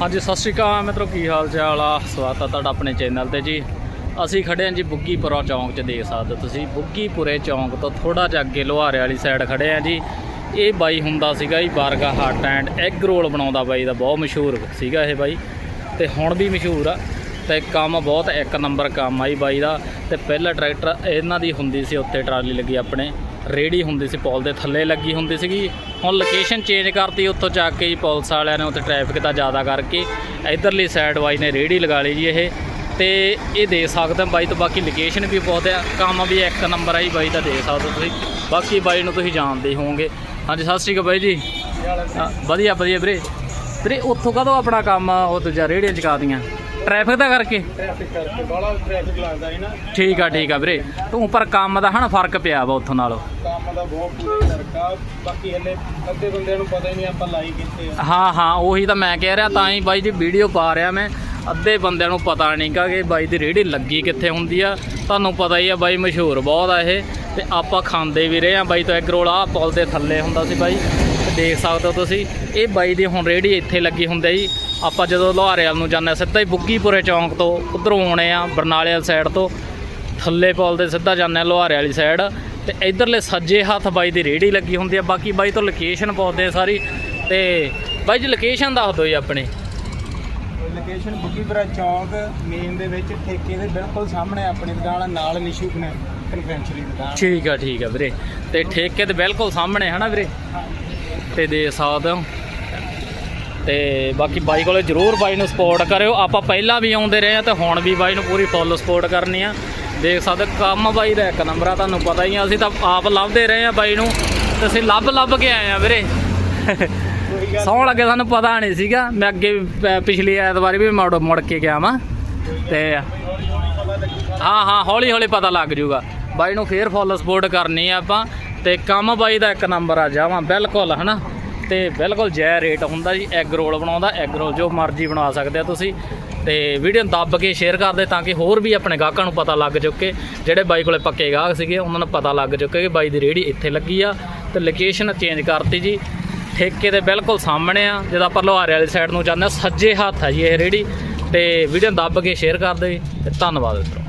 ਹਾਂਜੀ, ਸਤਿ ਸ਼੍ਰੀ ਅਕਾਲ ਮਿੱਤਰੋ, ਕੀ ਹਾਲ ਚਾਲ ਆ? ਸਵਾਗਤ ਆ ਤੁਹਾਡਾ ਆਪਣੇ ਚੈਨਲ ਤੇ ਜੀ। ਅਸੀਂ ਖੜੇ ਹਾਂ ਜੀ ਬੁੱਗੀਪੁਰਾ ਚੌਂਕ 'ਚ, ਦੇਖ ਸਕਦੇ ਹੋ ਤੁਸੀਂ। ਬੁੱਗੀਪੁਰੇ ਚੌਂਕ ਤੋਂ ਥੋੜਾ ਜਿਹਾ ਅੱਗੇ ਲੋਹਾਰੇ ਵਾਲੀ ਸਾਈਡ ਖੜੇ ਹਾਂ ਜੀ। ਇਹ ਬਾਈ ਹੁੰਦਾ ਸੀਗਾ ਜੀ ਬਾਰਗਾ ਹੱਟ ਐਂਡ ਐਗ ਰੋਲ ਬਣਾਉਂਦਾ ਬਾਈ ਦਾ, ਬਹੁਤ ਮਸ਼ਹੂਰ ਸੀਗਾ ਇਹ ਬਾਈ। ਤੇ ਹੁਣ ਵੀ ਮਸ਼ਹੂਰ ਆ। ਤੇ ਕੰਮ ਬਹੁਤ ਇੱਕ ਨੰਬਰ ਕੰਮ ਆਈ ਬਾਈ ਦਾ। ਤੇ ਪਹਿਲਾ ਟਰੈਕਟਰ ਇਹਨਾਂ ਦੀ ਹੁੰਦੀ ਸੀ ਉੱਥੇ ਟਰਾਲੀ ਲੱਗੀ ਆਪਣੇ। ਰੇੜੀ ਹੁੰਦੀ ਸੀ ਪੁਲ ਦੇ ਥੱਲੇ ਲੱਗੀ ਹੁੰਦੀ ਸੀਗੀ। ਹੁਣ ਲੋਕੇਸ਼ਨ ਚੇਂਜ ਕਰਤੀ ਉੱਥੋਂ ਚੱਕ ਕੇ ਜੀ ਪੁਲਿਸ ਵਾਲਿਆਂ ਨੇ ਉੱਥੇ ਟ੍ਰੈਫਿਕ ਦਾ ਜ਼ਿਆਦਾ ਕਰਕੇ ਇਧਰਲੀ ਸਾਈਡ ਬਾਈ ਨੇ ਰੇੜੀ ਲਗਾ ਲਈ ਜੀ ਇਹ। ਤੇ ਇਹ ਦੇ ਸਕਦੇ ਹੋ ਬਾਈ ਤੋਂ ਬਾਕੀ ਲੋਕੇਸ਼ਨ ਵੀ ਬਹੁਤ ਆ। ਕੰਮ ਵੀ ਇੱਕ ਨੰਬਰ ਆ ਜੀ ਬਾਈ ਦਾ ਦੇ ਸਕਦੇ ਹੋ ਤੁਸੀਂ। ਬਾਕੀ ਬਾਈ ਨੂੰ ਤੁਸੀਂ ਜਾਣਦੇ ਹੋਵੋਗੇ। ਹਾਂਜੀ ਸਤਿ ਸ਼੍ਰੀ ਅਕਾਲ ਬਾਈ ਜੀ। ਵਧੀਆ ਵਧੀਆ ਵੀਰੇ। ਵੀਰੇ ਉੱਥੋਂ ਕਦੋਂ ਆਪਣਾ ਕੰਮ ਉਹ ਦੂਜਾ ਰੇੜੀਆਂ ਚਕਾਤੀਆਂ ਟ੍ਰੈਫਿਕ ਦਾ ਕਰਕੇ? ਟ੍ਰੈਫਿਕ ਕਰਕੇ ਬਾਹਲਾ ਟ੍ਰੈਫਿਕ ਲੱਗਦਾ ਸੀ ਨਾ। ਠੀਕ ਆ ਠੀਕ ਆ ਵੀਰੇ। ਤੂੰ ਪਰ ਕੰਮ ਦਾ ਹਨਾ ਫ਼ਰਕ ਪਿਆ ਵਾ ਉੱਥੋਂ ਨਾਲੋਂ। ਕੰਮ ਦਾ ਬਹੁਤ ਪੂਰੇ ਸਰਕਾ ਬਾਕੀ ਹਲੇ ਅੱਧੇ ਬੰਦਿਆਂ ਨੂੰ ਪਤਾ ਹੀ ਨਹੀਂ ਆਪਾਂ ਲਾਈ ਕਿੱਥੇ ਆ। ਹਾਂ ਹਾਂ ਉਹੀ ਤਾਂ ਮੈਂ ਕਹਿ ਰਿਹਾ ਤਾਂ ਹੀ ਬਾਈ ਜੀ ਵੀਡੀਓ ਪਾ ਰਿਹਾ ਮੈਂ। ਅੱਧੇ ਬੰਦਿਆਂ ਨੂੰ ਪਤਾ ਨਹੀਂਗਾ ਕਿ ਬਾਈ ਦੀ ਰੇੜੀ ਲੱਗੀ ਕਿੱਥੇ ਹੁੰਦੀ ਆ। ਤੁਹਾਨੂੰ ਪਤਾ ਹੀ ਆ ਬਾਈ ਮਸ਼ਹੂਰ ਬਹੁਤ ਆ ਇਹ। ਤੇ ਆਪਾਂ ਖਾਂਦੇ ਵੀ ਰਹੇ ਆ। ਬਾਈ ਤੋਂ ਐਗ ਰੋਲ ਆ ਪੁਲ ਦੇ ਥੱਲੇ ਹੁੰਦਾ ਸੀ ਬਾਈ। ਦੇਖ ਸਕਦੇ ਹੋ ਤੁਸੀਂ। ਇਹ ਬਾਈ ਦੀ ਹੁਣ ਰੇੜੀ ਇੱਥੇ ਲੱਗੀ ਹੁੰਦੀ ਜੀ। ਆਪਾਂ ਜਦੋਂ ਲੋਹਾਰੇ ਵੱਲ ਨੂੰ ਜਾਂਦੇ ਹਾਂ, ਸਿੱਧਾ ਹੀ ਬੁੱਗੀਪੁਰੇ ਚੌਂਕ ਤੋਂ ਉਧਰੋਂ ਆਉਣੇ ਆ ਬਰਨਾਲੇ ਵਾਲੀ ਸਾਈਡ ਤੋਂ। ਥੱਲੇ ਪੁਲ ਦੇ ਸਿੱਧਾ ਜਾਂਦੇ ਆ ਲੋਹਾਰੇ ਵਾਲੀ ਸਾਈਡ ਤੇ ਇਧਰਲੇ ਸੱਜੇ ਹੱਥ ਬਾਈ ਦੀ ਰੇੜੀ ਲੱਗੀ ਹੁੰਦੀ ਆ ਬਾਕੀ ਬਾਈ ਤੋਂ ਲੋਕੇਸ਼ਨ ਪਾਉਂਦੇ ਸਾਰੀ। ਤੇ ਬਾਈ ਜੀ ਲੋਕੇਸ਼ਨ ਦੱਸ ਦਿਓ ਜੀ ਆਪਣੀ। ਲੋਕੇਸ਼ਨ ਬੁੱਗੀਪੁਰਾ ਚੌਂਕ ਮੇਨ ਦੇ ਵਿੱਚ ਠੇਕੇ ਦੇ ਬਿਲਕੁਲ ਸਾਹਮਣੇ ਆਪਣੀ ਦੁਕਾਨ ਨਾਲ ਨਿਸ਼ੂ ਕਨਵੈਂਸ਼ਨਰੀ ਦੁਕਾਨ। ਠੀਕ ਆ ਠੀਕ ਆ ਵੀਰੇ। ਤੇ ਠੇਕੇ ਤੇ ਬਿਲਕੁਲ ਸਾਹਮਣੇ ਹਨਾ ਵੀਰੇ। ਤੇ ਦੇ ਸਕਦੇ ਹੋ। ਤੇ ਬਾਕੀ ਬਾਈ ਕੋਲੇ ਜਰੂਰ ਬਾਈ ਨੂੰ ਸਪੋਰਟ ਕਰਿਓ। ਆਪਾਂ ਪਹਿਲਾਂ ਵੀ ਆਉਂਦੇ ਰਹੇ ਆ ਤੇ ਹੁਣ ਵੀ ਬਾਈ ਨੂੰ ਪੂਰੀ ਫੁੱਲ ਸਪੋਰਟ ਕਰਨੀ ਆ। ਦੇਖ ਸਕਦੇ ਕੰਮ ਬਾਈ ਦਾ ਇੱਕ ਨੰਬਰ ਆ, ਤੁਹਾਨੂੰ ਪਤਾ ਹੀ ਆ, ਅਸੀਂ ਤਾਂ ਆਪ ਲੱਭਦੇ ਰਹੇ ਆ ਬਾਈ ਨੂੰ। ਤੇ ਅਸੀਂ ਲੱਭ ਲੱਭ ਕੇ ਆਏ ਆ ਵੀਰੇ। ਸੌਣ ਲੱਗੇ ਸਾਨੂੰ ਪਤਾ ਨਹੀਂ ਸੀਗਾ। ਮੈਂ ਅੱਗੇ ਪਿਛਲੀ ਐਤਵਾਰ ਵੀ ਮੁੜ ਮੁੜ ਕੇ ਗਿਆ ਵਾਂ। ਤੇ ਹਾਂ ਹਾਂ, ਹੌਲੀ ਹੌਲੀ ਪਤਾ ਲੱਗ ਜੂਗਾ। ਬਾਈ ਨੂੰ ਫੇਰ ਫੁੱਲ ਸਪੋਰਟ ਕਰਨੀ ਆ ਆਪਾਂ। ਤੇ ਕੰਮ ਬਾਈ ਦਾ ਇੱਕ ਨੰਬਰ ਆ, ਜਾਵਾਂ ਬਿਲਕੁਲ, ਹਨਾ? ਤੇ ਬਿਲਕੁਲ ਜੈ ਰੇਟ ਹੁੰਦਾ ਜੀ ਐਗ ਰੋਲ ਬਣਾਉਂਦਾ ਐਗ ਰੋਲ ਜੋ ਮਰਜ਼ੀ ਬਣਾ ਸਕਦੇ ਆ ਤੁਸੀਂ। ਤੇ ਵੀਡੀਓ ਨੂੰ ਦੱਬ ਕੇ ਸ਼ੇਅਰ ਕਰ ਦੇ ਤਾਂ ਕਿ ਹੋਰ ਵੀ ਆਪਣੇ ਗਾਹਕਾਂ ਨੂੰ ਪਤਾ ਲੱਗ ਚੁੱਕੇ। ਜਿਹੜੇ ਬਾਈ ਕੋਲੇ ਪੱਕੇ ਗਾਹਕ ਸੀਗੇ, ਉਹਨਾਂ ਨੂੰ ਪਤਾ ਲੱਗ ਚੁੱਕੇ ਕਿ ਬਾਈ ਦੀ ਰੇੜੀ ਇੱਥੇ ਲੱਗੀ ਆ। ਤੇ ਲੋਕੇਸ਼ਨ ਚੇਂਜ ਕਰਤੀ ਜੀ। ਠੇਕੇ ਦੇ ਬਿਲਕੁਲ ਸਾਹਮਣੇ ਆ ਜਦੋਂ ਆਪਾਂ ਲੋਹਾਰੇ ਵਾਲੀ ਸਾਈਡ ਨੂੰ ਜਾਂਦੇ ਹਾਂ ਸੱਜੇ ਹੱਥ ਆ ਜੀ ਇਹ ਰੇੜੀ ਤੇ ਵੀਡੀਓ ਦੱਬ ਕੇ ਸ਼ੇਅਰ ਕਰ ਦਿਓ ਜੀ ਤੇ ਧੰਨਵਾਦ ਮਿੱਤਰੋ।